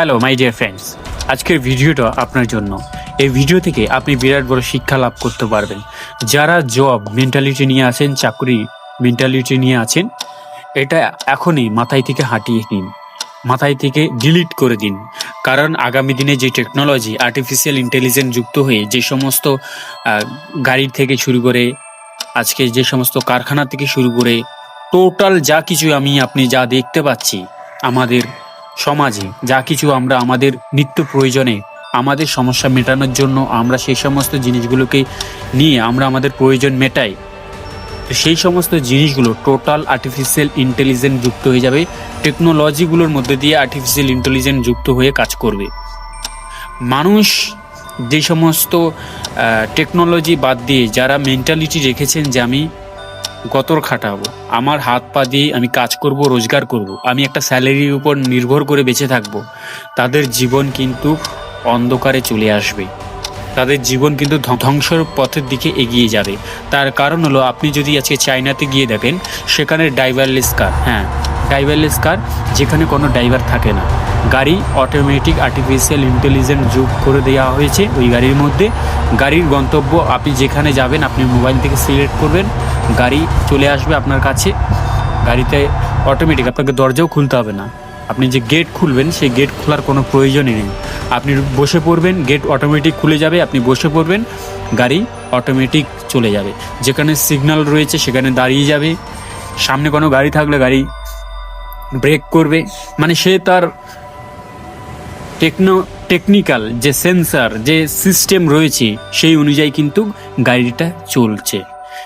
Hello my dear friends আজকের ভিডিওটা আপনার জন্য। এই ভিডিও থেকে আপনি বিরাট বড় শিক্ষা লাভ করতে পারবেন। যারা জব মেন্টালিটি নিয়ে আছেন, চাকরি মেন্টালিটি নিয়ে আছেন, এটা এখনই মাথায় থেকে হাঁটিয়ে নিন। মাথায় থেকে ডিলিট করে দিন। কারণ আগামী দিনে যে টেকনোলজি আর্টিফিশিয়াল ইন্টেলিজেন্স যুক্ত হয়ে যে সমস্ত গাড়ির থেকে শুরু করে, আজকে যে সমস্ত কারখানা থেকে শুরু করে টোটাল যা কিছু আমি আপনি যা দেখতে পাচ্ছি, আমাদের সমাজে যা কিছু আমরা আমাদের নিত্য প্রয়োজনে, আমাদের সমস্যা মেটানোর জন্য আমরা সেই সমস্ত জিনিসগুলোকে নিয়ে আমরা আমাদের প্রয়োজন মেটাই। তো সেই সমস্ত জিনিসগুলো টোটাল আর্টিফিশিয়াল ইন্টেলিজেন্স যুক্ত হয়ে যাবে। টেকনোলজিগুলোর মধ্যে দিয়ে আর্টিফিশিয়াল ইন্টেলিজেন্স যুক্ত হয়ে কাজ করবে। মানুষ যে সমস্ত টেকনোলজি বাদ দিয়ে যারা মেন্টালিটি রেখেছেন যে আমি গতর খাটাবো। আমার হাত পা দিয়ে আমি কাজ করব, রোজগার করব। আমি একটা স্যালারির উপর নির্ভর করে বেঁচে থাকব। তাদের জীবন কিন্তু অন্ধকারে চলে আসবে। তাদের জীবন কিন্তু ধ্বংসর পথের দিকে এগিয়ে যাবে। তার কারণ হলো, আপনি যদি আজকে চায়নাতে গিয়ে দেখেন সেখানে ড্রাইভারলেস কার হ্যাঁ ড্রাইভারলেস কার, যেখানে কোনো ড্রাইভার থাকে না। গাড়ি অটোমেটিক আর্টিফিশিয়াল ইন্টেলিজেন্স যোগ করে দেওয়া হয়েছে ওই গাড়ির মধ্যে। গাড়ির গন্তব্য, আপনি যেখানে যাবেন, আপনি মোবাইল থেকে সিলেক্ট করবেন। গাড়ি চলে আসবে আপনার কাছে। গাড়িতে অটোমেটিক আপনাকে দরজাও খুলতে হবে না। আপনি যে গেট খুলবেন, সেই গেট খোলার কোনো প্রয়োজনই নেই। আপনি বসে পড়বেন গেট অটোমেটিক খুলে যাবে, আপনি বসে পড়বেন, গাড়ি অটোমেটিক চলে যাবে। যেখানে সিগন্যাল রয়েছে, সেখানে দাঁড়িয়ে যাবে। সামনে কোনো গাড়ি থাকলে গাড়ি ব্রেক করবে। মানে সে তার টেকনো টেকনিক্যাল যে সেন্সার যে সিস্টেম রয়েছে, সেই অনুযায়ী কিন্তু গাড়িটা চলছে।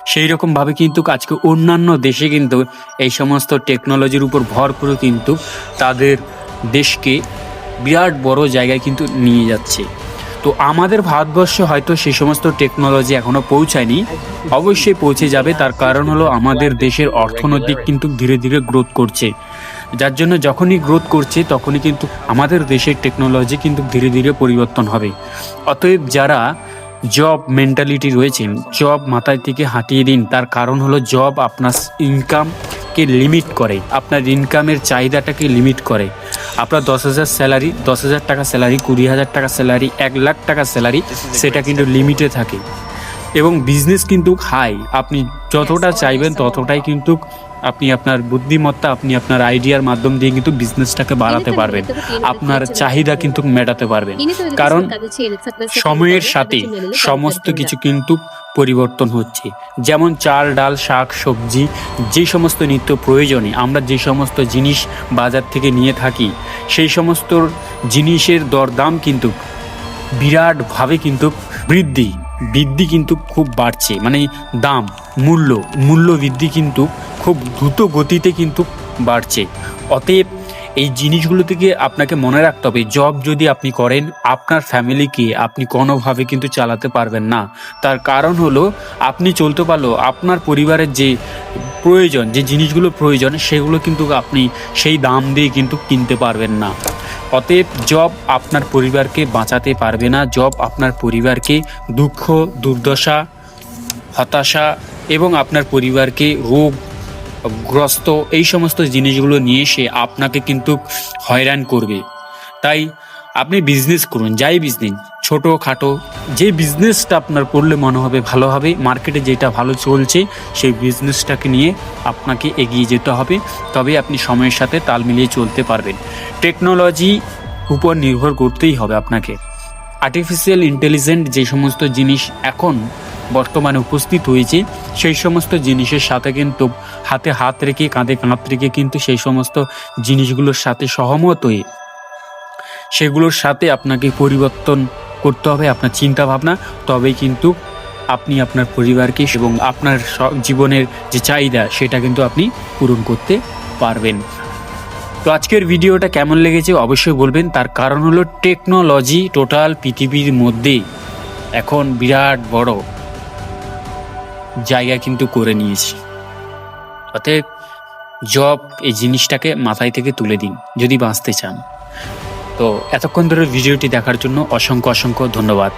সেই রকমভাবে কিন্তু আজকে অন্যান্য দেশে কিন্তু এই সমস্ত টেকনোলজির উপর ভর করে কিন্তু তাদের দেশকে বিরাট বড় জায়গায় কিন্তু নিয়ে যাচ্ছে। তো আমাদের ভারতবর্ষে হয়তো সে সমস্ত টেকনোলজি এখনও পৌঁছায়নি। অবশ্যই পৌঁছে যাবে, তার কারণ হলো আমাদের দেশের অর্থনৈতিক কিন্তু ধীরে ধীরে গ্রোথ করছে। যার জন্য যখনই গ্রোথ করছে, তখনই কিন্তু আমাদের দেশের টেকনোলজি কিন্তু ধীরে ধীরে পরিবর্তন হবে। অতএব যারা জব মেন্টালিটি রয়েছেন জব মাথায় থেকে হাঁটিয়ে দিন, তার কারণ হলো জব আপনার ইনকামকে লিমিট করে আপনার ইনকামের চাহিদাটাকে লিমিট করে। আপনার দশ হাজার স্যালারি দশ হাজার টাকা স্যালারি কুড়ি হাজার টাকা স্যালারি এক লাখ টাকা স্যালারি সেটা কিন্তু লিমিটে থাকে। এবং বিজনেস কিন্তু হাই আপনি যতটা চাইবেন ততটাই কিন্তু আপনি আপনার বুদ্ধিমত্তা আপনি আপনার আইডিয়ার মাধ্যম দিয়ে কিন্তু বিজনেসটাকে বাড়াতে পারবেন। আপনার চাহিদা কিন্তু মেটাতে পারবেন। কারণ সময়ের সাথে সমস্ত কিছু কিন্তু পরিবর্তন হচ্ছে। যেমন চাল ডাল শাক সবজি যে সমস্ত নিত্য প্রয়োজনে আমরা যে সমস্ত জিনিস বাজার থেকে নিয়ে থাকি সেই সমস্ত জিনিসের দরদাম কিন্তু বিরাটভাবে কিন্তু বৃদ্ধি বৃদ্ধি কিন্তু খুব বাড়ছে। মানে দাম, মূল্য মূল্য বৃদ্ধি কিন্তু খুব দ্রুত গতিতে কিন্তু বাড়ছে। অতএব এই জিনিসগুলো থেকে আপনাকে মনে রাখতে হবে জব যদি আপনি করেন, আপনার ফ্যামিলিকে আপনি কোনোভাবে কিন্তু চালাতে পারবেন না। তার কারণ হলো, আপনি চলতে পারলেও আপনার পরিবারের যে প্রয়োজন, যে জিনিসগুলো প্রয়োজন, সেগুলো কিন্তু আপনি সেই দাম দিয়ে কিন্তু কিনতে পারবেন না। অতএব জব আপনার পরিবারকে বাঁচাতে পারবে না। জব আপনার পরিবারকে দুঃখ, দুর্দশা, হতাশা এবং আপনার পরিবারকে রোগ গ্রস্ত এই সমস্ত জিনিসগুলো নিয়ে এসে আপনাকে কিন্তু হয়রান করবে। তাই আপনি বিজনেস করুন, যাই বিজনেস ছোটো, খাটো, যে বিজনেসটা আপনার করলে মনে হবে ভালো হবে মার্কেটে যেটা ভালো চলছে সেই বিজনেসটাকে নিয়ে আপনাকে এগিয়ে যেতে হবে। তবে আপনি সময়ের সাথে তাল মিলিয়ে চলতে পারবেন। টেকনোলজি উপর নির্ভর করতেই হবে আপনাকে। আর্টিফিশিয়াল ইন্টেলিজেন্ট যে সমস্ত জিনিস এখন বর্তমানে উপস্থিত হয়েছে, সেই সমস্ত জিনিসের সাথে কিন্তু হাতে হাত রেখে, কাঁধে কাঁধ রেখে কিন্তু সেই সমস্ত জিনিসগুলোর সাথে সহমত হয়ে সেগুলোর সাথে আপনাকে পরিবর্তন করতে হবে আপনার চিন্তা ভাবনা তবেই কিন্তু আপনি আপনার পরিবারকে এবং আপনার জীবনের যে চাহিদা সেটা কিন্তু আপনি পূরণ করতে পারবেন। তো আজকের ভিডিওটা কেমন লেগেছে অবশ্যই বলবেন। তার কারণ হলো টেকনোলজি টোটাল পৃথিবীর মধ্যে এখন বিরাট বড় জায়গা কিন্তু করে নিয়েছে। অতএব জব এই জিনিসটাকে মাথায় থেকে তুলে দিন, যদি বাঁচতে চান। তো এতক্ষণ ধরে ভিডিওটি দেখার জন্য অসংখ্য অসংখ্য ধন্যবাদ।